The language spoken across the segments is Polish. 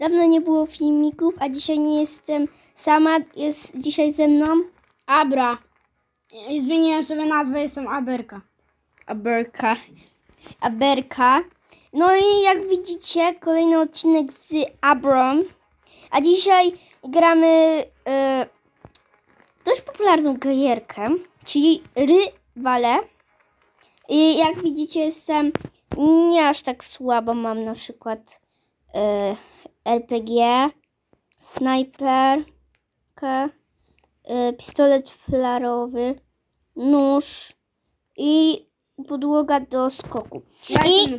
Dawno nie było filmików, a dzisiaj nie jestem sama. Jest dzisiaj ze mną Abra. I zmieniłem sobie nazwę, jestem Aberka. Aberka. Aberka. No i jak widzicie, kolejny odcinek z Abram. A dzisiaj gramy e, dość popularną gierkę, czyli Rywale. I jak widzicie, jestem nie aż tak słaba. Mam na przykład e, RPG, snajperkę, e, pistolet flarowy, nóż i podłoga do skoku. Ja I-.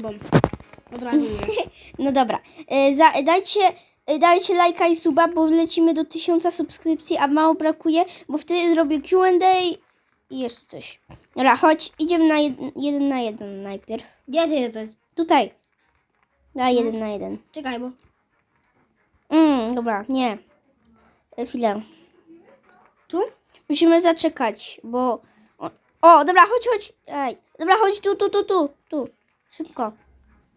Od razu mówię. No dobra, e, za, dajcie, e, dajcie lajka i suba, bo lecimy do tysiąca subskrypcji, a mało brakuje, bo wtedy zrobię Q&A i jeszcze coś. Dobra, chodź, idziemy na jed, jeden na jeden najpierw. Gdzie ty jesteś? Tutaj. Na jeden na jeden. Czekaj, bo... Mm, dobra, nie. E, Chwilę. Tu? Musimy zaczekać, bo... O, o, dobra, chodź, chodź. Ej, dobra, chodź tu, tu, tu, tu, tu. Szybko.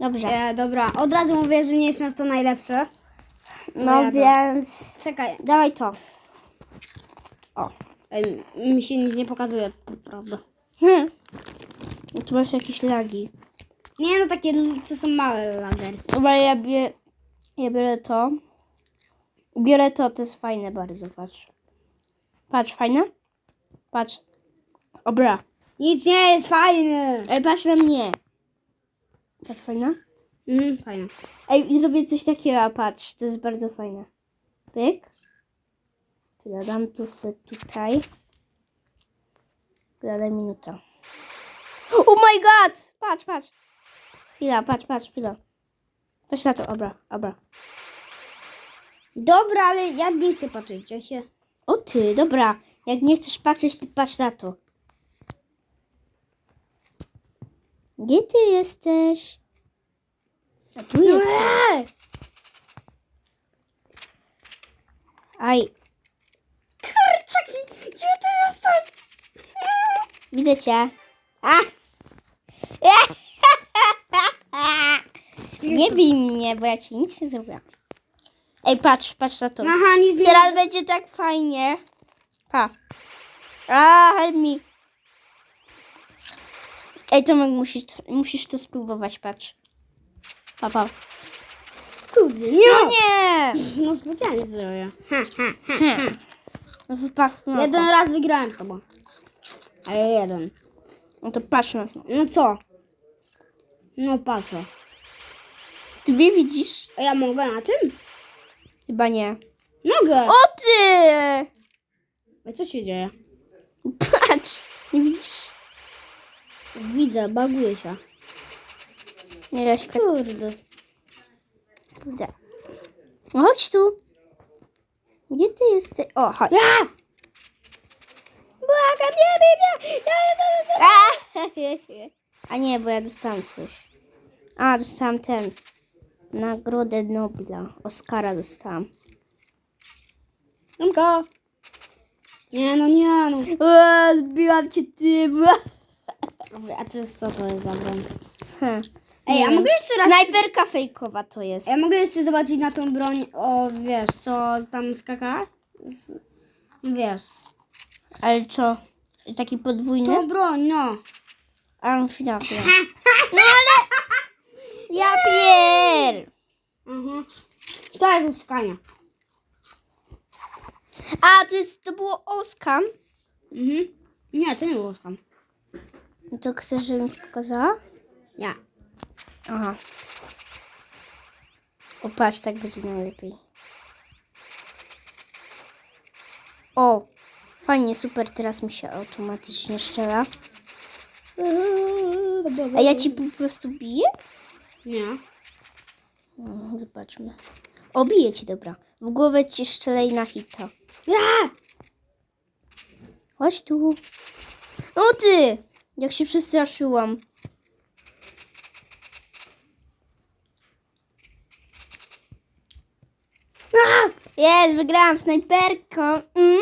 Dobrze. E, dobra, od razu mówię, że nie jestem w to najlepsze. No ja to- więc... Czekaj. Dawaj to. Ej, mi się nic nie pokazuje, prawda. Hmm. No Tu masz jakieś lagi. Nie, no takie, to są małe lagersy. Dobra, ja, bie, ja biorę to. Biorę to, to jest fajne bardzo, patrz. Patrz, fajne? Patrz. Dobra. Nic nie jest fajne. Ej, patrz na mnie. Patrz, fajne? Mhm, fajne. Ej, zrobię coś takiego, a patrz, to jest bardzo fajne. Pyk. Chwila, dam to se tutaj. Daj minuta. Oh my god! Patrz, patrz. Chwila, patrz, patrz, chwila. Patrz na to, dobra, dobra. Dobra, ale ja nie chcę patrzeć, ja się... O ty, dobra. Jak nie chcesz patrzeć, to patrz na to. Gdzie ty jesteś? A tu jesteś. Aj, Kurczaki, gdzie ty jesteś? widzę cię. A! Nie bij mnie, bo ja ci nic nie zrobiłam. Ej, patrz, patrz na to. Aha, nic nie... Teraz będzie tak fajnie. Pa. A, help me. Ej, Tomek, musisz, musisz to spróbować, patrz. Pa, pa. Kurde, nie No nie! No specjalnie zrobię. Ha, ha, ha. No to patrz na Jeden to. raz wygrałem z tobą. Ale jeden. No to patrz na to. No co? No patrzę. Ty mnie widzisz? A ja mogę na tym? Chyba nie. Mogę. O ty! A co się dzieje? Patrz! Nie widzisz? Widzę, baguje się. Nie da się tak... Kurde. Kurde. No chodź tu. Gdzie ty jesteś? O, chodź. A! Błagam, nie bij mnie! Ja jestem A nie, bo ja dostałam coś. A, dostałam ten. Nagrodę Nobla. Oscara dostałam. Tomko. Nie no, nie no. O, zbiłam cię tym. A to jest co to jest za broń? Hmm. Ej, a mogę jeszcze raz... Snajperka fejkowa to jest. Ja mogę jeszcze zobaczyć na tą broń, o wiesz, co tam skaka? Z... Wiesz. Ale co? Taki podwójny? Tą broń, no. A, chwila, chwila. No ale... Ja pier... Mhm. To jest uskania. A, to jest, to było Oskam. Mhm. Nie, to nie było skam. No to chcesz, żebym ci pokazała? Ja. Aha. O, patrz, tak będzie najlepiej. O, fajnie, super, teraz mi się automatycznie strzela. A ja ci po prostu biję? Nie. Mm, Zobaczmy. O, biję ci, dobra. W głowę ci strzelę i na hita. Ja! Chodź tu. O ty! Jak się przestraszyłam. A! Jest, wygrałam snajperką. Mm.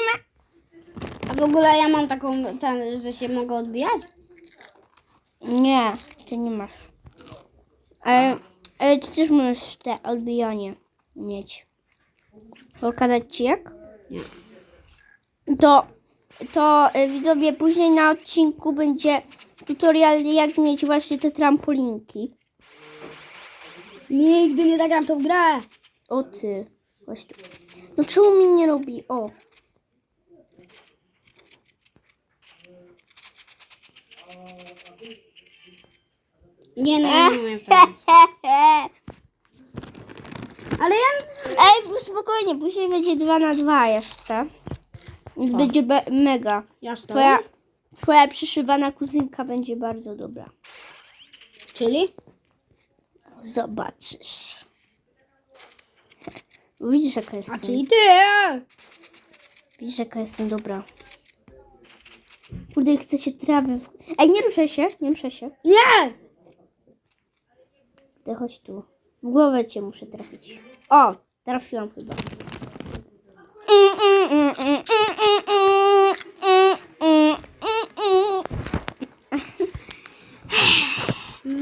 A w ogóle ja mam taką, ten, że się mogę odbijać? Nie, ty nie masz. Ale, ale ty też masz te odbijanie. mieć. Pokazać ci jak? Nie. To, to y, widzowie, później na odcinku będzie tutorial jak mieć właśnie te trampolinki. Nigdy nie zagram w tą grę. O ty. Właśnie. No czemu mi nie robi? O. Nie no, ja nie umiem. Ale ja... Ej, bo spokojnie, później będzie 2 na 2 jeszcze. Więc będzie be- mega. Ja z tobą? Twoja, twoja przyszywana kuzynka będzie bardzo dobra. Czyli? Zobaczysz. Widzisz jaka A jestem. czyli ty! Widzisz jaka jestem dobra. Kurde, chcecie trawy. W... Ej, nie ruszaj się, nie ruszaj się. Nie! Ty chodź tu. W głowę cię muszę trafić. O, trafiłam chyba.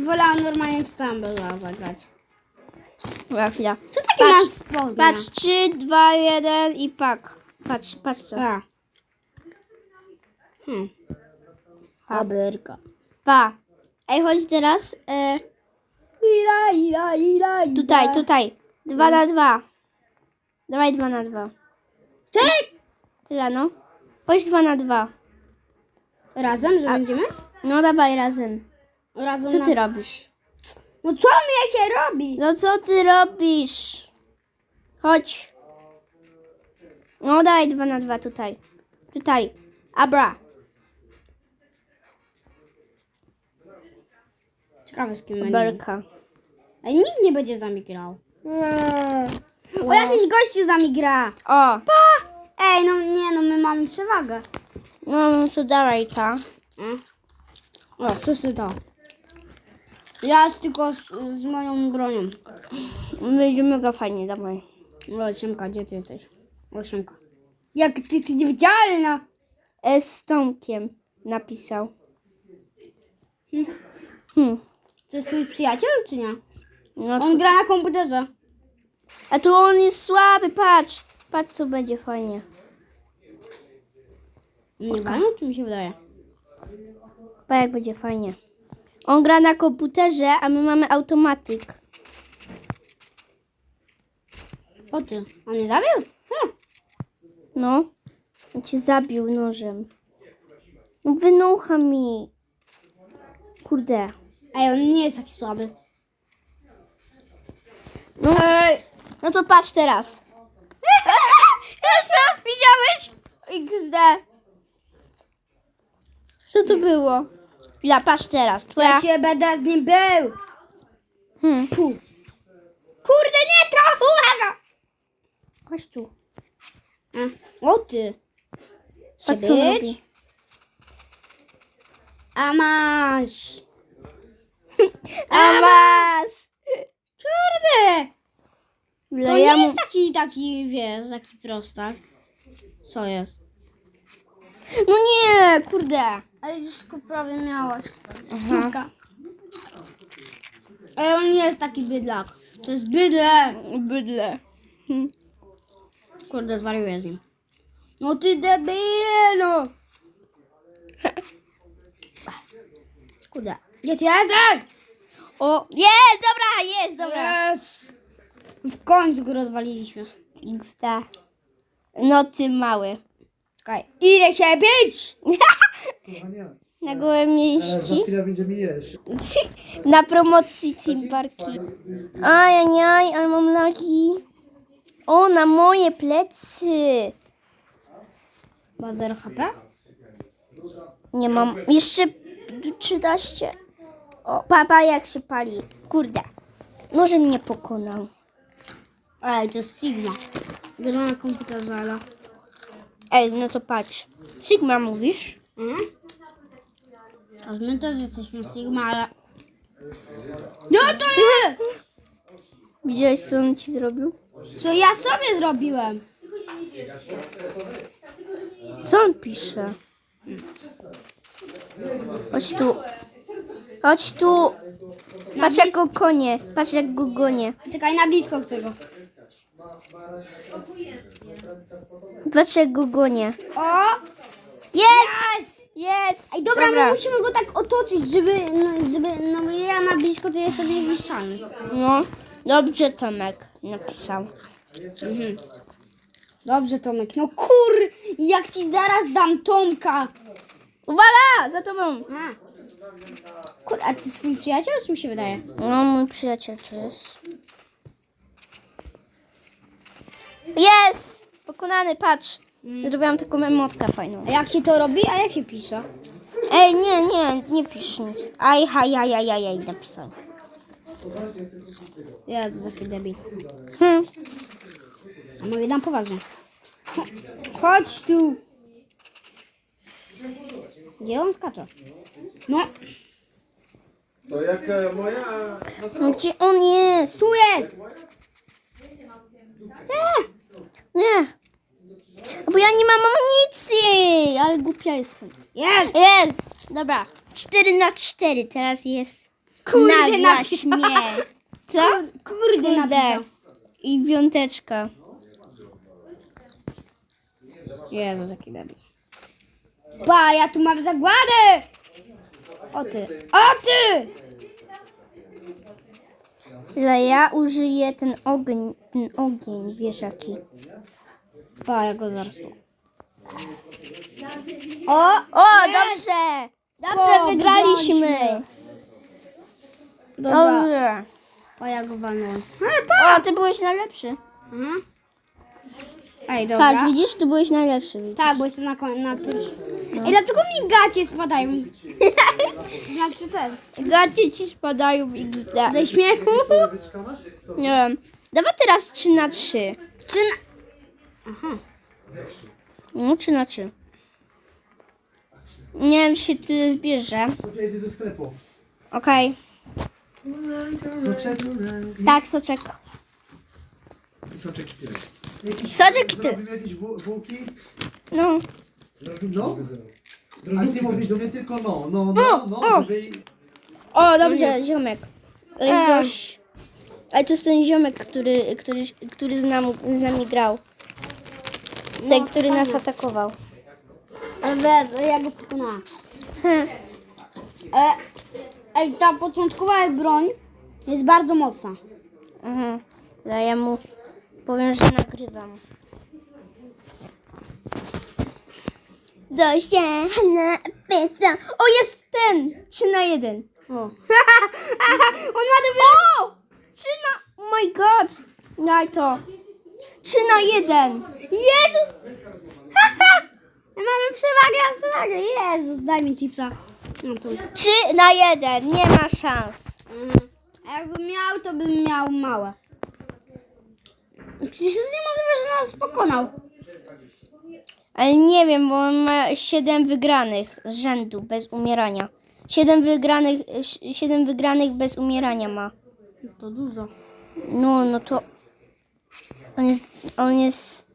Wolałam normalnie w Stumble zagrać. Dobra, chwila. Co Patrz, masz spodnie? Patrz, 3, 2, 1 i pak. Patrz, patrz co. A. Hmm. Fabryka. Pa. Ej, chodź teraz. E, Ila, ila, ila, ila. tutaj, tutaj. 2 na 2. Dawaj 2 na 2. Czek! Tyle no. Chodź 2 na 2. Razem, że będziemy? No dawaj razem. Razem Co na... ty robisz? No co mnie się robi? No co ty robisz? Chodź. No dawaj 2 na 2 tutaj. Tutaj. Abra. Ciekawe z kim będzie. Berka. Ej, nikt nie będzie z nami grał. O, jakiś gościu z nami gra. O. Ej, no nie, no my mamy przewagę. No, no to dawaj ta. Mm. O, wszyscy to. Ja tylko z, z moją bronią. Będzie mega fajnie, dawaj. O, Siemka, gdzie ty jesteś? O, Siemka. Jak ty jesteś niewidzialna. E z Tomkiem napisał. Hmm. To jest twój przyjaciel, czy nie? No On gra na komputerze. A tu on jest słaby, patrz. Patrz co będzie fajnie. Nie okay. czy mi się wydaje? Patrz jak będzie fajnie. On gra na komputerze, a my mamy automatyk. O ty, on mnie zabił? Hm. No. On cię zabił nożem. No wynucha mi. Kurde. Ej, on nie jest taki słaby. No, no to patrz teraz. Jasno, widziałeś? XD. Co to było? Ja patrz teraz. Twoja... Ja się będę z nim był. Hmm. Fu. Kurde, nie to! Uwaga! Chodź tu. A, O ty. Co być? A masz. A masz. Kurde. To To nie jest taki, taki, wiesz, taki prostak. Co jest? No nie, kurde. Ale już prawie miałaś. Kilka. Ale on nie jest taki bydlak. To jest bydlak. Bydle. Kurde, zwariuję z nim. No ty debilu! Kurde. Ty jesteś? O, jest, dobra, jest, dobra. Yes. W końcu go rozwaliliśmy. XD. No ty mały. Czekaj. Idę się bić! Na gołe ale za mieści. chwilę będziemy jeść. Na promocji Team Parki. Ajajaj, ale mam lagi. O, na moje plecy. Ma 0 HP? Nie mam. Jeszcze 13. O, papa jak się pali. Kurde. Może mnie pokonał. Ej, to jest Sigma. Gra na komputerze, ale... Ej, no to patrz. Sigma mówisz? Mhm. A my też jesteśmy Sigma, ale... No to jest! Widziałeś co on ci zrobił? Co ja sobie zrobiłem? Co on pisze? Chodź tu. Chodź tu. Patrz jak go konie. Patrz jak go gonię. Czekaj, na blisko chcę go. Dlaczego go nie? O! Jest! Jest! Ej, dobra, my musimy go tak otoczyć, żeby, no, żeby, no bo ja na blisko to jestem niezniszczalny. No, dobrze Tomek napisał. Dobrze, Tomek. No kur, jak ci zaraz dam Tomka. Uwala! Za tobą! A. Kur, a ty swój przyjaciel, czy mi się wydaje? No, mój przyjaciel to jest. Jest! Pokonany, patrz. Zrobiłam taką emotkę fajną. A jak się to robi, a jak się pisze? Ej, nie, nie, nie pisz nic. Aj, haj, aj, aj, aj, aj, napisał. Jezu, jaki debil. Hm. A mówię, dam poważnie. Chodź tu. Gdzie on skacze? No, To jak e, moja... No, gdzie on jest? tu jest! Nie. No Bo ja nie mam amunicji, ale głupia jestem. Jest! Jest! Dobra, 4 na 4 teraz jest Kurde, nagła napisał. śmierć. Co? Kurde, napisał. I piąteczka. Jezu, jaki debil. Ba, ja tu mam zagładę! O ty, o ty! Ale ja użyję ten ogień, ten ogień, wiesz jaki. Ba, ja go zaraz tu. O! O, dobrze! Dobrze, O, wygraliśmy. Dobra, Dobrze. o ja go walnąłem. O, ty byłeś najlepszy. Mhm. Ej, dobra. Tak, widzisz, ty byłeś najlepszy. widzisz. Tak, bo jestem na, koń- na pierwszym. Ej, dlaczego mi gacie spadają? Znaczy ten. Gacie ci spadają w XD. Ze śmiechu? Nie wiem. Dawaj teraz 3 na 3. Czy na... Aha. No, 3 na 3. Nie wiem, czy się tyle zbierze. Sofia, idę do sklepu. Okej. Soczek. Tak, soczek. Soczek tyle. Jakiś, Soczek ty. Zrobimy jakieś bu- bułki? No. No. A ty mówisz do mnie tylko no, no, no, no, żeby... O, dobrze, ziomek. Ej. Ale coś. Ale to jest ten ziomek, który, który, który z, nam, z nami grał. Ten, który nas atakował. Ale ja go pokonałam. E, ej, ta początkowa broń jest bardzo mocna. Mhm. Ja mu powiem, że nagrywam. Dosiana pyta. O, jest ten! 3 na 1. O. On ma dopiero... O! 3 na... Oh my god! Daj to. 3 na 1. Jezus! Mamy przewagę, przewagę. Jezus, daj mi chipsa. No tu. 3 na 1. Nie ma szans. Mhm. A jakbym miał, to bym miał małe. Przecież jest niemożliwe, że nas pokonał. Ale nie wiem, bo on ma 7 wygranych z rzędu bez umierania. 7 wygranych, 7 wygranych bez umierania ma. To dużo. No, no to on jest, on jest,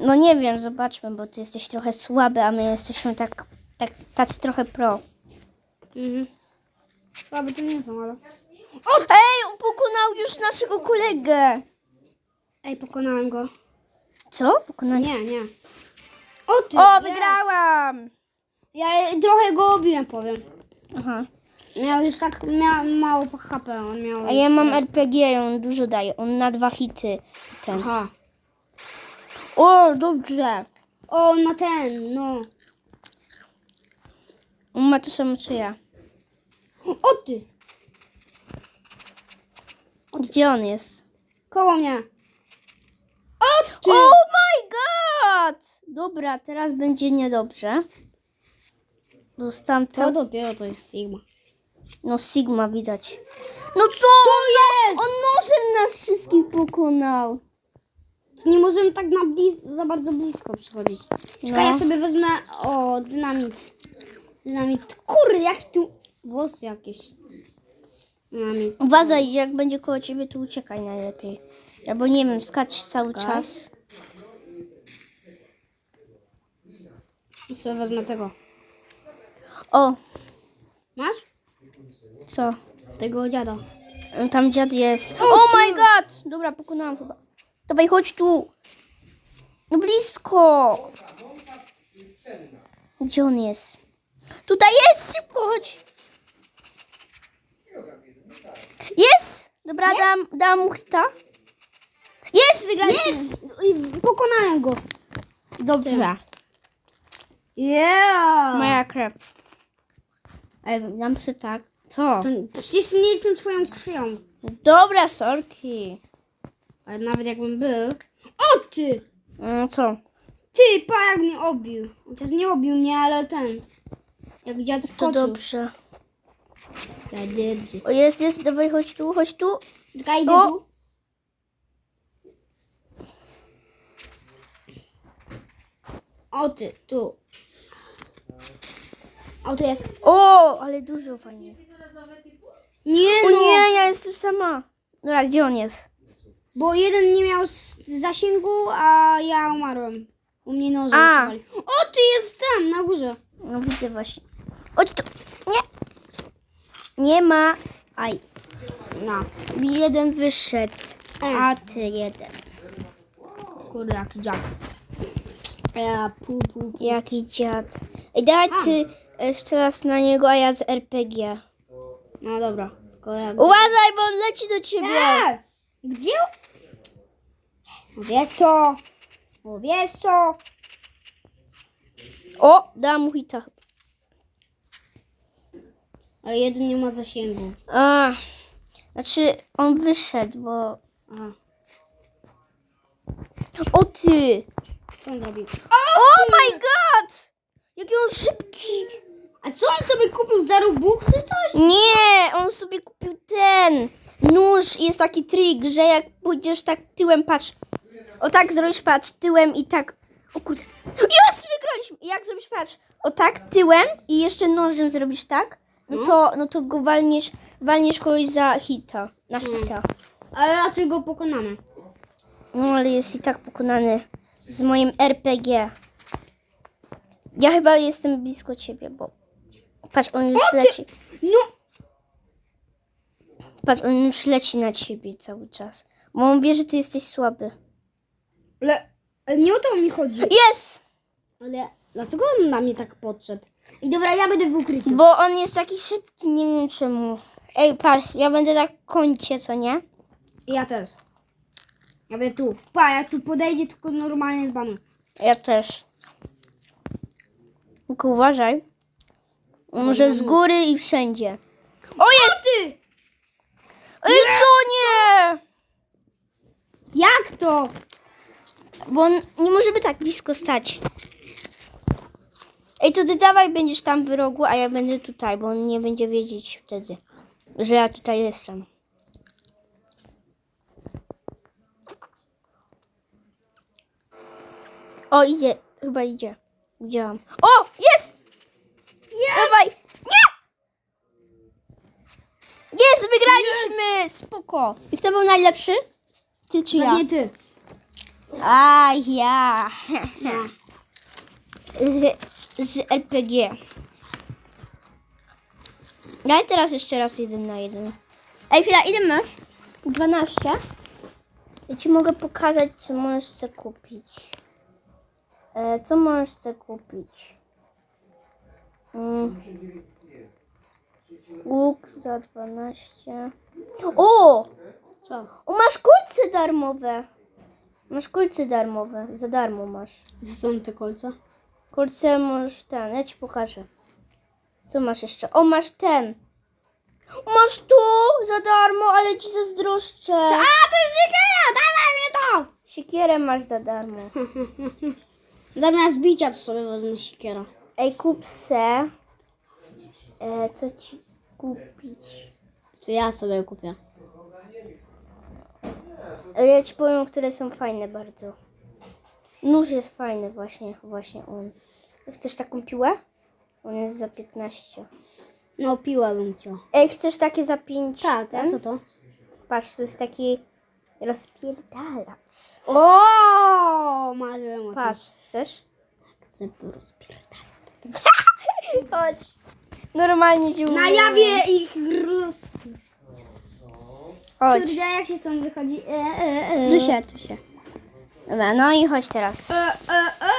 no nie wiem, zobaczmy, bo ty jesteś trochę słaby, a my jesteśmy tak, tak tacy trochę pro. Mhm. Słabe to nie są, ale... O, ej, on pokonał już naszego kolegę. Ej, pokonałem go. Co? Pokonał? Nie, nie. O ty! O, wygrałam. Ja trochę go obiłem, powiem. Aha. Miał już tak mia, mało HP, on miał... A ja mam RPG, i on dużo daje, on na dwa hity. Ten. Aha. O, dobrze. O, on ma ten, no. On ma to samo co ja. O ty! Gdzie on jest? Koło mnie. O ty! Oh my god! Dobra, teraz będzie niedobrze. Zostałam To cał... dopiero to jest Sigma. No Sigma widać. No co? Co jest? On nożem nas wszystkich pokonał. Nie możemy tak na blis za bardzo blisko przychodzić. Czekaj, No. ja sobie wezmę... O, dynamit. Dynamit. Kurde, jaki tu... Włosy jakieś. Dynamit. Uważaj, jak będzie koło ciebie, to uciekaj najlepiej. Albo nie wiem, skacz cały czas. I sobie wezmę tego. O, Masz? co? Tego dziada. Tam dziad jest. Oh my god! Dobra, pokonałam chyba. Dawaj, chodź tu. No blisko. Gdzie on jest? Tutaj jest, szybko chodź. Jest! Dobra, dam, dam mu hita. Jest, wygraliśmy. Jest! Pokonałem go. Dobrze. Yeah! Moja krew. Ale dam sobie tak. Co? To, przecież nie jestem twoją krwią. Dobra, sorki. Ale nawet jakbym był... O ty! Mm, co? Ty, pa jak mnie obił. Chociaż nie obił mnie, ale ten... Jak dziad To skoczył. dobrze. Tak, dobrze. O, jest, jest, dawaj, chodź tu, chodź tu. Czekaj, idę O! tu. O ty, tu. O, tu jest. O, ale dużo fajnie. Nie O no, nie, ja jestem sama. Dobra, gdzie on jest? bo jeden nie miał s- zasięgu, a ja umarłem. U mnie nożem A. przywalił. O, ty jest tam, na górze. No widzę właśnie. Chodź tu. Nie. Nie ma. Aj. No. Jeden wyszedł, a ty jeden. Kurde, jaki dziad. Ja, pu, pu, pu. Jaki dziad. Ej, daj ty jeszcze raz na niego, a ja z RPG. No dobra. Tylko ja... Uważaj, bo on leci do ciebie. Nie! Gdzie? No wiesz co? No wiesz co? O, dam mu hita. Ale jeden nie ma zasięgu. A, znaczy on wyszedł, bo... Aha. O ty! Co on zrobił? Oh my god! Jaki on szybki! A co on sobie kupił za Robuxy coś? Nie, on sobie kupił ten nóż i jest taki trik, że jak pójdziesz tak tyłem, patrz. O tak zrobisz, patrz, tyłem i tak. O kurde. Jest, wygraliśmy! Jak zrobisz, patrz, o tak tyłem i jeszcze nożem zrobisz tak, no to, no to go walniesz, walniesz kogoś za hita, na hita. Ale raczej go pokonamy. No ale jest i tak pokonany z moim RPG. Ja chyba jestem blisko ciebie, bo patrz, on już leci. No! Patrz, on już leci na ciebie cały czas. Bo on wie, że ty jesteś słaby. Ale, ale nie o to mi chodzi. Jest! Ale dlaczego on na mnie tak podszedł? I dobra, ja będę w ukryciu. Bo on jest taki szybki, nie wiem czemu. Ej, patrz, ja będę tak końcie, co nie? Ja też. Ja tu. Pa, jak tu podejdzie, tylko normalnie zbanuj. Ja też. Tylko uważaj. Może z góry i wszędzie. O, jest! Ty! Ej, co nie? Jak to? Bo on nie możemy tak blisko stać. Ej, to ty dawaj będziesz tam w rogu, a ja będę tutaj, bo on nie będzie wiedzieć wtedy, że ja tutaj jestem. O, idzie, chyba idzie. Widziałam. O, jest! Dawaj! Nie! Jest, wygraliśmy! Spoko. I kto był najlepszy? Ty czy ja? Pewnie ty. A ja. Z, z RPG. Daj teraz jeszcze raz jeden na jeden. Ej, chwila, ile masz? 12. Ja ci mogę pokazać, co możesz sobie kupić. E, co możesz sobie kupić? Mm. Łuk za 12. O! Co? O, masz kulce darmowe. Masz kulce darmowe. Za darmo masz. Co są te kolce? Kulce możesz ten, ja ci pokażę. Co masz jeszcze? O, masz ten. Masz to za darmo, ale ci zazdroszczę. A, to jest siekiera! Dawaj mnie to! Siekierę masz za darmo. Zamiast bicia to sobie wezmę siekiera. Ej, kup se. E, co ci kupić? To ja sobie kupię. Ale ja ci powiem, które są fajne bardzo. Nóż jest fajny właśnie, właśnie on. Chcesz taką piłę? On jest za 15. No piłę bym chciał. Ej, chcesz takie za 5? Tak, a co to? Patrz, to jest taki rozpierdalacz. O, marzyłem o. Patrz, chcesz? Chcę porozpierdać. Chodź. Normalnie ci Na mówię. jawie ich roz... Chodź. Kurde, jak się stąd wychodzi? E, e, e. Tu się, tu się. Dobra, no i chodź teraz. E, e, e.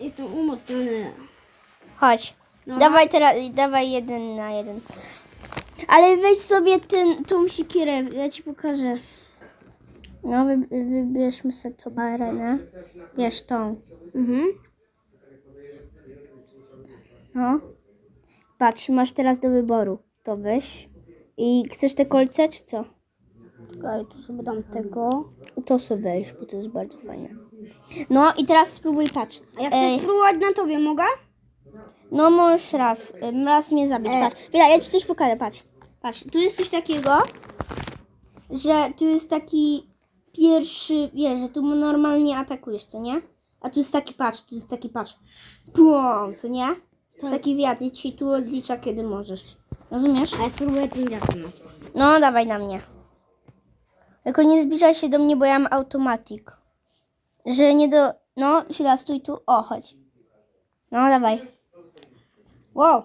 Jestem umocniony. Chodź. No. Dawaj teraz, dawaj jeden na jeden. Ale weź sobie ten, tą sikierę, ja ci pokażę. No, wy, wybierzmy sobie tą arenę. Bierz tą. Mhm. No. Patrz, masz teraz do wyboru. To weź. I chcesz te kolce, czy co? Czekaj, tu sobie dam tego. To sobie weź, bo to jest bardzo fajne. No i teraz spróbuj, patrz. A ja chcę Ej, spróbować na tobie, mogę? No możesz raz, raz mnie zabić, E. patrz. Chwila, ja ci coś pokażę, patrz. Patrz, tu jest coś takiego, że tu jest taki pierwszy, wiesz, że tu normalnie atakujesz, co nie? A tu jest taki, patrz, tu jest taki, patrz. Pum, co nie? Taki wiatr i ci tu odlicza, kiedy możesz. Rozumiesz? A ja spróbuję tym ciebie. No, dawaj na mnie. Tylko nie zbliżaj się do mnie, bo ja mam automatik. Że nie do... No, chwila, stój tu. O, chodź. No, dawaj. Wow.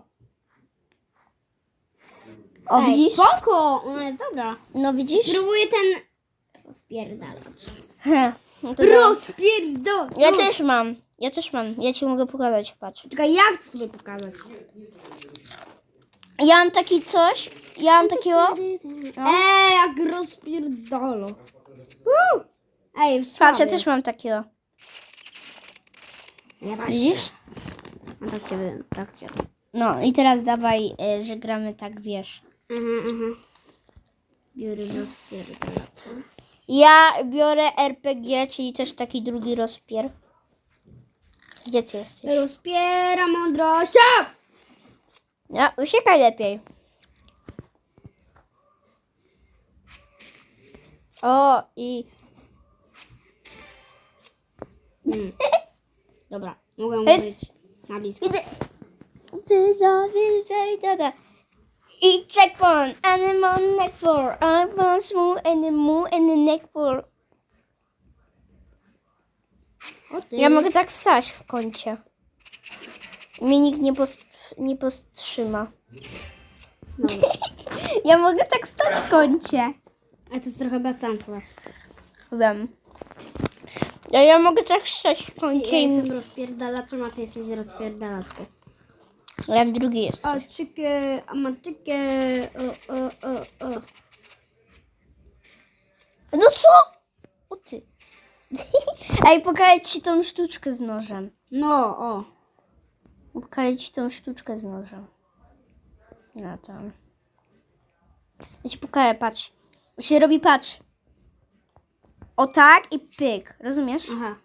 O, Ej, widzisz? spoko, ona jest dobra. No, widzisz? Spróbuję ten rozpierdalacz. No to. Rozpierdol! Ja też mam. Ja też mam. Ja ci mogę pokazać, patrz. Czekaj, ja chcę sobie pokazać. Ja mam taki coś. Ja mam takiego... No. Ej, jak rozpierdolo. Uh! Ej, Patrz, słaby. ja też mam takiego. Ja Widzisz? A tak ciebie, tak ciebie. No i teraz dawaj, y, że gramy tak, wiesz. Mhm, mhm. Biorę rozpierdalacz. Ja biorę RPG, czyli też taki drugi rozpier. Gdzie ty jesteś? Rozpiera mądrość. Ja, uciekaj lepiej. O, i... Dobra, mogę Jest- mówić na blisko. Widzę... Widzę, dada. I checkpoint, and I'm on neck. I'm on smooth and the moon and the neck ty. Ja mogę tak stać w kącie. Mnie nikt nie, pos... nie powstrzyma. Dobra. Ja mogę tak stać w kącie. A to jest trochę bez sensu. Wiem. Ja, ja mogę tak stać w Ja kącie i... jestem rozpierdalaczem, a ty jesteś rozpierdalaczką. Ja drugi jest. A czykę, a ma czykę, o, o, o, o. No co? O ty. Ej, pokażę ci tą sztuczkę z nożem. No, o. Pokażę ci tą sztuczkę z nożem. Na tam. Ja ci pokażę, patrz. To się robi, patrz. O tak i pyk. Rozumiesz? Aha.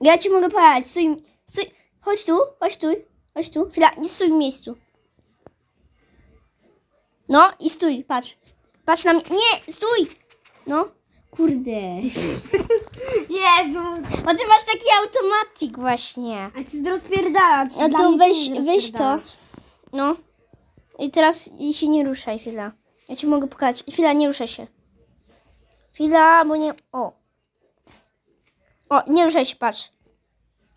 Ja ci mogę pokazać. Stój, stój. Chodź tu, chodź tu, chodź tu. Chwila, nie stój w miejscu. No i stój, patrz. Patrz na mnie. Nie, stój. No. Kurde. Jezus! Bo ty masz taki automatik właśnie. A ty jest rozpierdalacz. No Dla to mnie weź, nie weź to. No. I teraz i się nie ruszaj, chwila. Ja ci mogę pokazać. Chwila, nie ruszaj się. Chwila, bo nie... O. O, nie ruszaj się, patrz.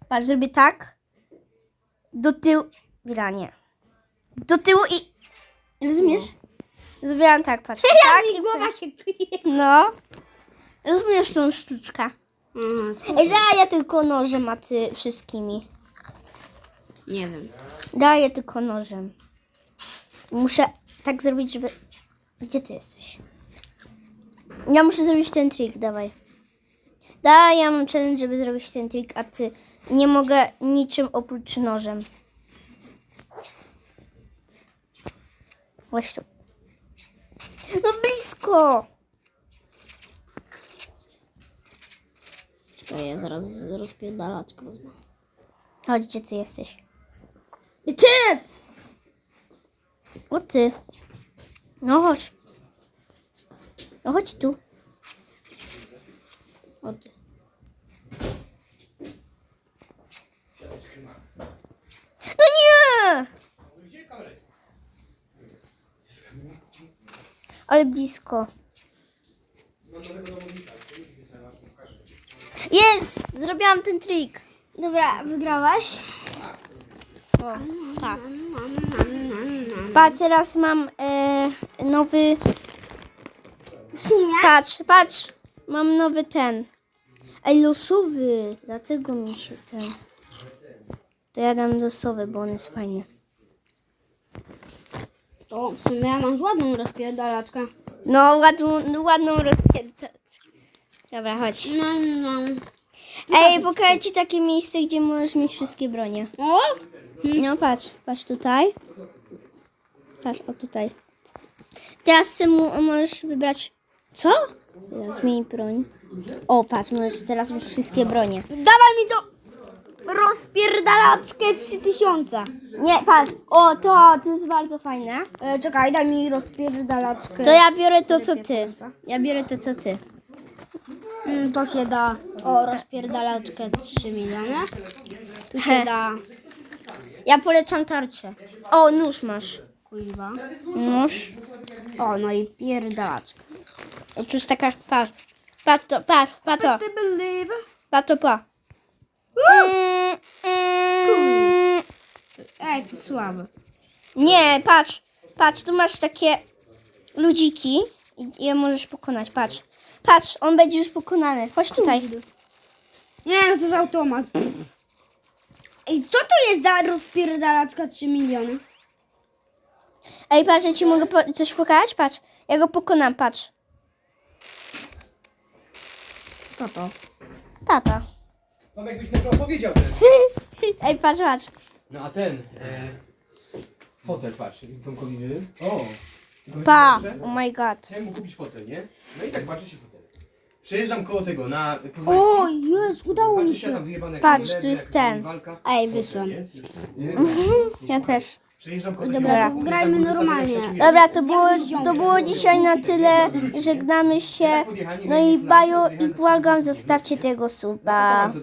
Patrz, zrobię tak. Do tyłu. Chwila, nie. Do tyłu i... Rozumiesz? Zrobiłam tak, patrz. tak i Głowa się. No. Rozumiesz tą sztuczkę. Ej, daję tylko nożem, a ty wszystkimi. nie wiem. Daję tylko nożem. Muszę tak zrobić, żeby... Gdzie ty jesteś? Ja muszę zrobić ten trik, dawaj. Daj, ja mam challenge, żeby zrobić ten trik, a ty nie mogę niczym oprócz nożem. Tu. No blisko! Czekaj, ja zaraz rozpierdalaczkę wezmę. Chodź, gdzie ty jesteś? Cześć! O ty. No chodź. No chodź tu. O ty. No nie! Ale blisko. Jest! Zrobiłam ten trik. Dobra, wygrałaś? O, tak. Patrz, teraz mam e, nowy... Patrz, patrz. Mam nowy ten. Ej, losowy. Dlatego mi się ten... To ja dam losowy, bo on jest fajny. O, w sumie ja mam ładną rozpierdalaczkę. No, ładną, ładną rozpiętać. Dobra, chodź. No, no. Ej, pokażę ci takie miejsce, gdzie możesz mieć wszystkie bronie. O! No, patrz, patrz tutaj. Patrz, o tutaj. Teraz sobie mu, możesz wybrać... Co? Teraz zmień broń. O, patrz, możesz teraz mieć wszystkie bronie. Dawaj mi to rozpierdalaczkę 3000. Nie, patrz. O, to, to jest bardzo fajne. E, czekaj, daj mi rozpierdalaczkę. To ja biorę to, co ty. Ja biorę to, co ty. Mm, to się da. O, rozpierdalaczkę 3 miliony. Tu się da. Ja polecam tarczę. O, nóż masz. Kuźwa. Nóż. O, no i pierdalaczka. O, tu jest taka, patrz. Patrz to, patrz, patrz to. Patrz to, pa. Ej, to słabe. Nie, patrz. Patrz, tu masz takie ludziki i je możesz pokonać, patrz. Patrz, on będzie już pokonany. Chodź tutaj. Nie, no to jest automat. Ej, co to jest za rozpierdalaczka 3 miliony? Ej, patrz, ja ci mogę po- coś pokazać? Patrz, ja go pokonam, patrz. Co to? Tata. Mam jakbyś na to opowiedział ten. Ej, patrz, patrz. No a ten. E, fotel, patrz, Tomkowi żyły. O, Pa, oh my god. Chciałem mu kupić fotel, nie? No i tak patrzę się fotel. Przejeżdżam koło tego na Poznański. O, jest, udało mi Patrzę się się. tam wyjebane jak Patrz, lewy, tu jest jak ten. Walka. Ej, Fotel, wysłam. jest, jest, nie? Ja też. Przejeżdżam koło Dobra, bloku, grajmy normalnie. Dobra, to było, to było dzisiaj na tyle. Żegnamy się. No i bajo i błagam, zostawcie tego suba.